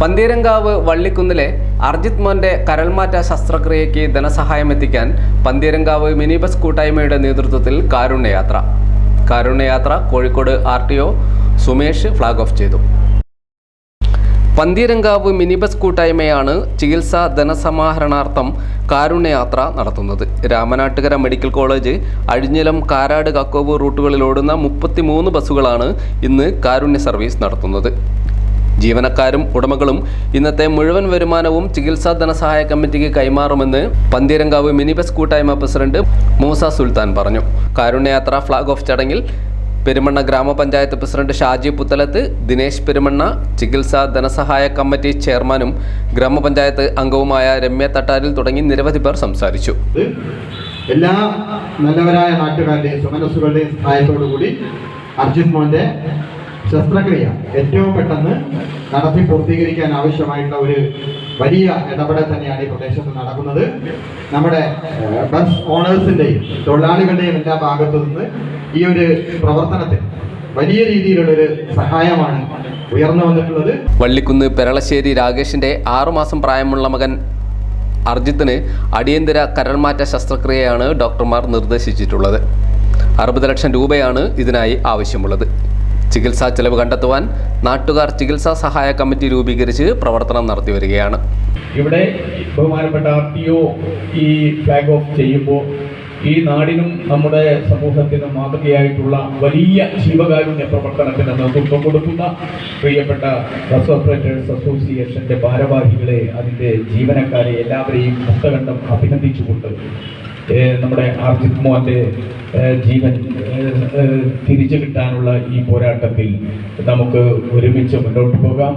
പന്തീരങ്കാവ് വള്ളിക്കുന്നിലെ അർജിത് മോന്റെ കരൾമാറ്റ ശസ്ത്രക്രിയയ്ക്ക് ധനസഹായം എത്തിക്കാൻ പന്തീരങ്കാവ് മിനി ബസ് കൂട്ടായ്മയുടെ നേതൃത്വത്തിൽ കാരുണ്യയാത്ര. കാരുണ്യയാത്ര Kozhikode R T O Sumesh flag off ചെയ്തു. പന്തീരങ്കാവ് മിനി ബസ് കൂട്ടായ്മയാണ് ചികിത്സാ ധനസമാഹരണാർത്ഥം കാരുണ്യയാത്ര നടത്തുന്നത്. രാമനാട്ടുകര മെഡിക്കൽ കോളേജ് അഴിഞ്ഞിലം കാരാട് കക്കോവ് റൂട്ടുകളിൽ ഓടുന്ന മുപ്പത്തിമൂന്ന് ബസ്സുകളാണ് ഇന്ന് കാരുണ്യ സർവീസ് നടത്തുന്നത്. ജീവനക്കാരും ഉടമകളും ഇന്നത്തെ മുഴുവൻ വരുമാനവും ചികിത്സാ ധനസഹായ കമ്മിറ്റിക്ക് കൈമാറുമെന്ന് പന്തീരങ്കാവ് മിനി ബസ് കൂട്ടായ്മ പ്രസിഡന്റ് മൂസ സുൽത്താൻ പറഞ്ഞു. കാരുണ്യയാത്ര ഫ്ളാഗ് ഓഫ് ചടങ്ങിൽ പെരുമണ്ണ ഗ്രാമപഞ്ചായത്ത് പ്രസിഡന്റ് ഷാജി പുത്തലത്ത് ദിനേശ് പെരുമണ്ണ ചികിത്സാ ധനസഹായ കമ്മിറ്റി ചെയർമാനും ഗ്രാമപഞ്ചായത്ത് അംഗവുമായ രമ്യ തട്ടാരിൽ തുടങ്ങി നിരവധി പേർ സംസാരിച്ചു. എല്ലാ നല്ലവരായ നാട്ടുകാരുടെയും സുമനസ്സുകളുടെയും സഹായത്തോടു കൂടി അർജുൻ മോന്റെ ശസ്ത്രക്രിയ ഏറ്റവും പെട്ടെന്ന് നടത്തി പൂർത്തീകരിക്കാൻ ആവശ്യമായിട്ടുള്ള ഒരു വലിയ ഇടപെടൽ തന്നെയാണ് ഈ പ്രദേശത്ത് നടക്കുന്നത്. നമ്മുടെ ബസ് ഓണേഴ്സിന്റെയും തൊഴിലാളികളുടെയും എല്ലാ ഭാഗത്തു നിന്ന് ഈ ഒരു പ്രവർത്തനത്തിൽ വലിയ രീതിയിലുള്ളൊരു സഹായമാണ് ഉയർന്നു വന്നിട്ടുള്ളത്. വള്ളിക്കുന്ന് പെരളശ്ശേരി രാകേഷിന്റെ ആറുമാസം പ്രായമുള്ള മകൻ അർജിത്തിന് അടിയന്തര കരൾമാറ്റ ശസ്ത്രക്രിയയാണ് ഡോക്ടർമാർ നിർദ്ദേശിച്ചിട്ടുള്ളത്. അറുപത് ലക്ഷം രൂപയാണ് ഇതിനായി ആവശ്യമുള്ളത്. ചികിത്സാ ചെലവ് കണ്ടെത്തുവാൻ നാട്ടുകാർ ചികിത്സാ സഹായ കമ്മിറ്റി രൂപീകരിച്ച് പ്രവർത്തനം നടത്തി വരികയാണ്. ഇവിടെ ബഹുമാനപ്പെട്ട ആർ ടി ഒ ഈ ഫ്ലാഗ് ഓഫ് ചെയ്യുമ്പോൾ ഈ നാടിനും നമ്മുടെ സമൂഹത്തിനും മാതൃകയായിട്ടുള്ള വലിയ ശിവകാരുണ്യ പ്രവർത്തനത്തിന് നേതൃത്വം കൊടുക്കുന്ന പ്രിയപ്പെട്ട ബസ് ഓപ്പറേറ്റേഴ്സ് അസോസിയേഷന്റെ ഭാരവാഹികളെ അതിന്റെ ജീവനക്കാരെ എല്ലാവരെയും മുക്തകണ്ഠം അഭിനന്ദിച്ചുകൊണ്ട് നമ്മുടെ ആർജിത് മോഹന്റെ ജീവൻ തിരിച്ചു കിട്ടാനുള്ള ഈ പോരാട്ടത്തിൽ നമുക്ക് ഒരുമിച്ച് മുന്നോട്ട് പോകാം.